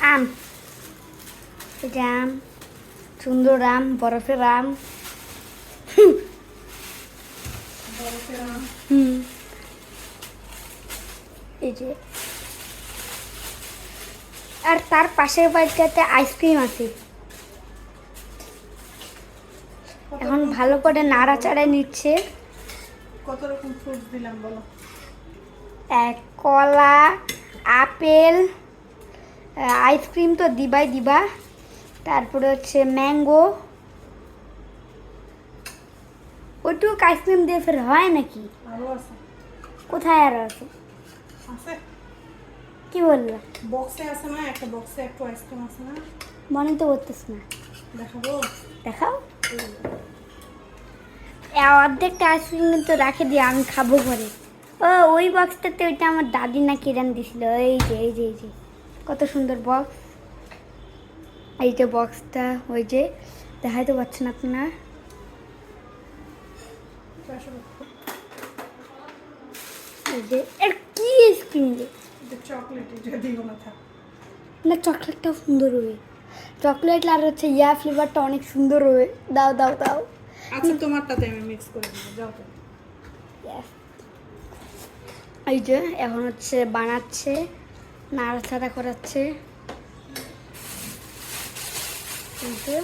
আম। এটা আম। সুন্দর আম বরফের আম। হুম। এই যে। আর তার পাশের বাড়িটাতে আইসক্রিম আছে। এখন ভালো করে নাড়াচাড়া নিচ্ছে। কত রকম ফ্রুটস দিলাম বলো? এক কলা আপেল আইসক্রিম তো দিবাই দিবা। তারপরে হচ্ছে ম্যাঙ্গো ওইটুক আইসক্রিম দিয়ে ফের হয় নাকি? কোথায় আর আছে? আছে। কি বলল? বক্সে আছে না? একটা বক্সে একটু আইসক্রিম আছে না? মনে তো করতেছ না। দেখাবো? দেখাও। অর্ধেকটা আইসক্রিম কিন্তু রাখে দিয়ে আমি খাব ঘরে। ও ওই বক্সটাতে ওইটা আমার দাদি না কিরান দিছিল। এই যে এই যে এই যে। কত সুন্দর বক্স এই যে বক্সটা ওই যে দেখাইতে পাচ্ছেন আপনার? কি না সুন্দর হবে চকলেট আর হচ্ছে ইয়া ফ্লেভারটা অনেক সুন্দর হবে দাও দাও দাও। আচ্ছা তোমারটাতে আমি মিক্স করে দেবো যাও তো। এই যে এখন হচ্ছে বানাচ্ছে। নাড়াচাড়া করাচ্ছে। যে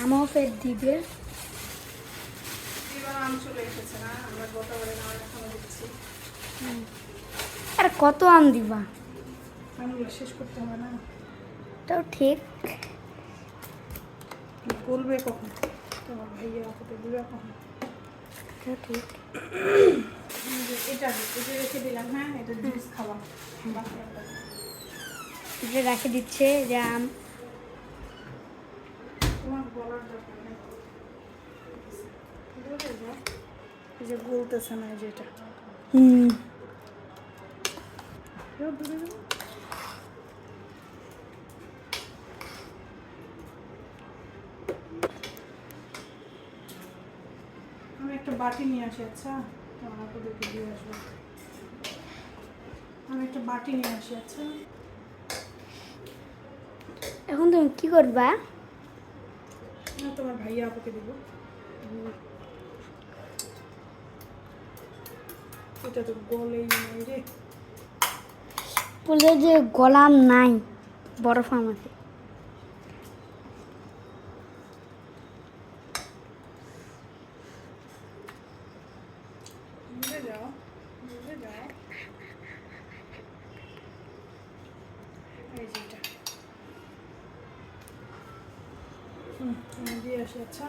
আমও ফের দিবে। আর কত আম দিবা? শেষ করতে হবে না? তাও ঠিক। বলবে কখন? তোমার ভাইয়া কখন? তাও ঠিক। এটা এটা রেখে দিলাম হ্যাঁ এটা জুস খাওয়া। এটা রেখে দিচ্ছে যে আম। তোমার বলার দরকার নেই। যে গলতেছে না এই যে হুম যাও, দূরে যাও। আমি একটা বাটি নিয়ে আসি আচ্ছা? তোমার আপনাদেরকে দিয়ে আসব। আমি একটা বাটি নিয়ে আসি আচ্ছা? এখন তুমি কি করবা? তোমার ভাইয়া আপুকে দিব। এটা তো গলেই নাই রে। বলে যে গলাম নাই বরফ আমাকে বুঝে যাও বুঝে যাও এই যে এটা হুম দিয়ে আসি আচ্ছা।